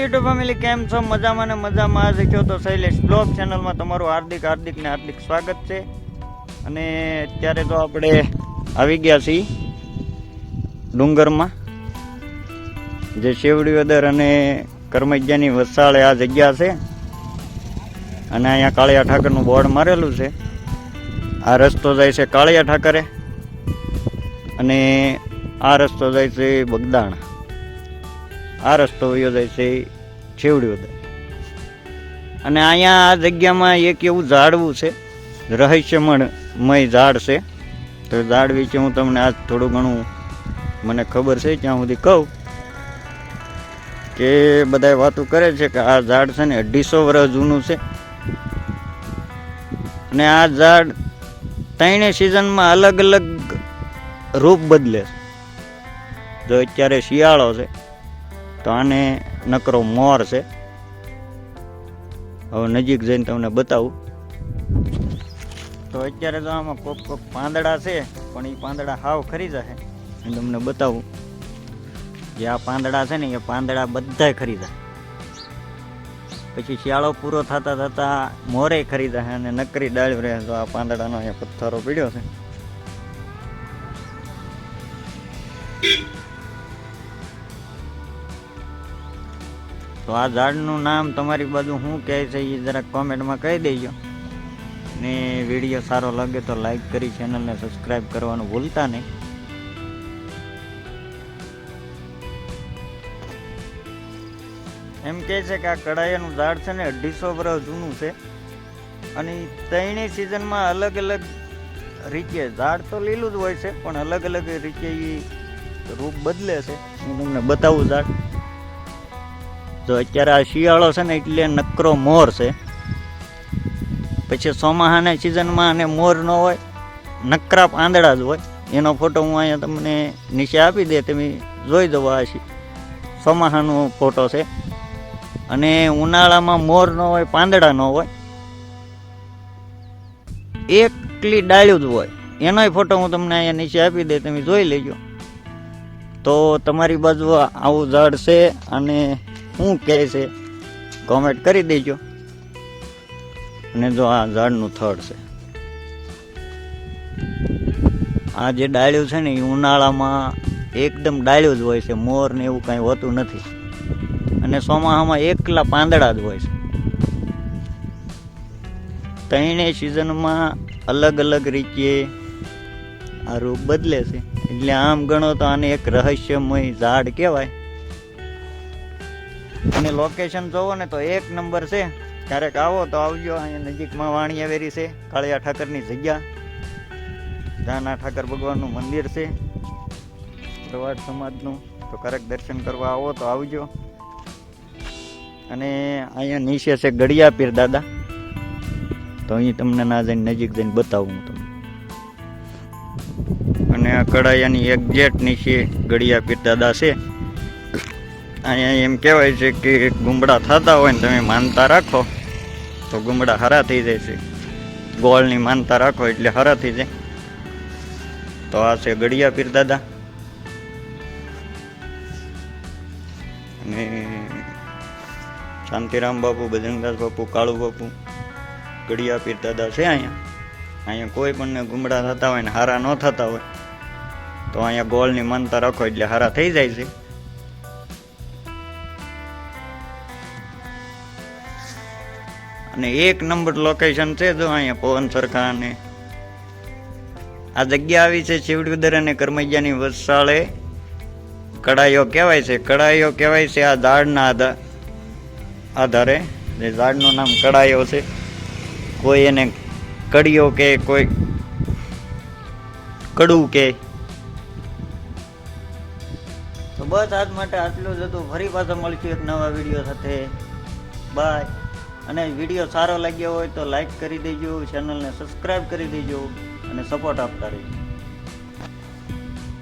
YouTube family કેમ છો? મજામાં ને મજામાં આજે કહો તો શૈલેષ બ્લોગ ચેનલમાં તમારું હાર્દિક હાર્દિક ને હાર્દિક સ્વાગત છે. અને અત્યારે તો આપણે આવી ગયા છીએ ડુંગરમાં. જે શેવડી વદર અને કરમૈયાની વસાળે આ જગ્યા છે. અને અહીંયા કાળિયા ઠાકરનું બોર્ડ મારેલું છે. આ રસ્તો જાય છે કાળિયા ઠાકરે. અને આ રસ્તો જાય છે બગદાણા. આ રસ્તો વયો જાય છે છેવડી વદર અને અહીંયા આ જગ્યામાં એક એવું ઝાડવું છે રહસ્યમય ઝાડ છે. તો ઝાડ વિશે હું તમને આજ થોડું ઘણું મને ખબર છે, ત્યાં સુધી કહું કે બધા વાતો કરે છે કે આ ઝાડ છે ને અઢીસો વર્ષ જૂનું છે. અને આ ઝાડ ત્રણે સિઝનમાં અલગ અલગ રૂપ બદલે છે. જો અત્યારે શિયાળો છે તો આને નકરો મોર છે. હવે નજીક જઈને તમને બતાવું. તો અત્યારે તો આમાં કોક કોક પાંદડા છે, પણ એ પાંદડા હાવ ખરી જશે હું તમને બતાવું. જે આ પાંદડા છે ને, એ પાંદડા બધા ખરી જાય પછી શિયાળો પૂરો થતા થતા મોરે ખરી જાય અને નકરી ડાળ્યું રહે તો આ પાંદડાનો અહીંયા પથ્થરો પીડ્યો છે. તો આ ઝાડનું નામ તમારી બાજુ શું કહે છે એ જરાક કોમેન્ટમાં કહી દેજો. ને વીડિયો સારો લાગે તો લાઈક કરી ચેનલને સબસ્ક્રાઈબ કરવાનું ભૂલતા નહીં. એમ કહે છે કે આ કડાયાનું ઝાડ છે ને અઢીસો વર્ષ જૂનું છે. અને ત્રણેય સિઝનમાં અલગ અલગ રીતે ઝાડ તો લીલું જ હોય છે, પણ અલગ અલગ રીતે એ રૂપ બદલે છે. હું તમને બતાવું ઝાડ. જો અત્યારે આ શિયાળો છે ને એટલે નકરો મોર છે. પછી ચોમાહાના સિઝનમાં અને મોર ન હોય, નકરા પાંદડા જ હોય. એનો ફોટો હું અહીંયા તમને નીચે આપી દે, તમે જોઈ દો આ ચોમાહાનો ફોટો છે. અને ઉનાળામાં મોર ન હોય, પાંદડા ન હોય. એકલી ડાળ્યું જ હોય. એનોય ફોટો હું તમને અહીંયા નીચે આપી દે, તમે જોઈ લેજો. તો તમારી બાજુ આવું ઝાડ છે અને શું કહે છે કોમેન્ટ કરી દેજો. અને જો આ ઝાડનું થડ છે. આ જે ડાળ્યું છે ને, એ ઉનાળામાં એકદમ ડાળ્યું જ હોય છે, મોર ને એવું કાંઈ હોતું નથી. અને ચોમાહામાં એકલા પાંદડા જ હોય છે. ત્રણેય સિઝનમાં અલગ અલગ રીતે આ રૂપ બદલે છે. એટલે આમ ગણો તો આને એક રહસ્યમય ઝાડ કહેવાય. અને લોકેશન જોવો ને તો એક નંબર છે. ક્યારેક આવો તો આવજો, અહીંયા નજીકમાં વાણિયા વેરી છે, કાળિયા ઠાકરની જગ્યા. જાના ઠાકર ભગવાનનું મંદિર છે. પ્રવાદ સમાજનું, તો ક્યારેક દર્શન કરવા આવો તો આવજો. અને અહીંયા નીચે છે ગળિયા પીર દાદા. તો અહીં તમને ના જઈને નજીક જઈને બતાવું હું તમને. અને આ કડાયાની એક્ઝેક્ટ નીચે ગળિયા પીર દાદા છે. અહીંયા એમ કહેવાય છે કે ગુમડા થતા હોય ને તમે માનતા રાખો, તો ગુમડા હરા થઈ જાય છે. ગોળની માનતા રાખો એટલે હરા થઈ જાય. તો આ છે ગળિયા પીર દાદા. અને શાંતિરામ બાપુ, બજરંગદાસ બાપુ, કાળુ બાપુ ગળિયા પીર દાદા છે અહીંયા. અહીંયા કોઈ પણ ગુમડા થતા હોય ને હારા ન થતા હોય, તો અહીંયા ગોળની માનતા રાખો એટલે હારા થઈ જાય છે. અને એક નંબર લોકેશન છે જો અહીંયા પવન સરખા અને આ જગ્યા આવી છે શિવડુદર અને કરમૈયાની વસાળે. કડાઈઓ કહેવાય છે, કડાઈઓ કહેવાય છે આ ઝાડના આધા, આધારે. જે ઝાડનું નામ કડાઈઓ છે. કોઈ એને કડીઓ કે કોઈ કડું કે. તો બસ આજ માટે આટલું જ હતું. ફરી પાછા મળશું એક નવા વીડિયો સાથે. બાય. અને વીડિયો સારો લાગ્યો હોય તો લાઈક કરી દેજો ચેનલને સબસ્ક્રાઈબ કરી દેજો અને સપોર્ટ આપતા રહેજો.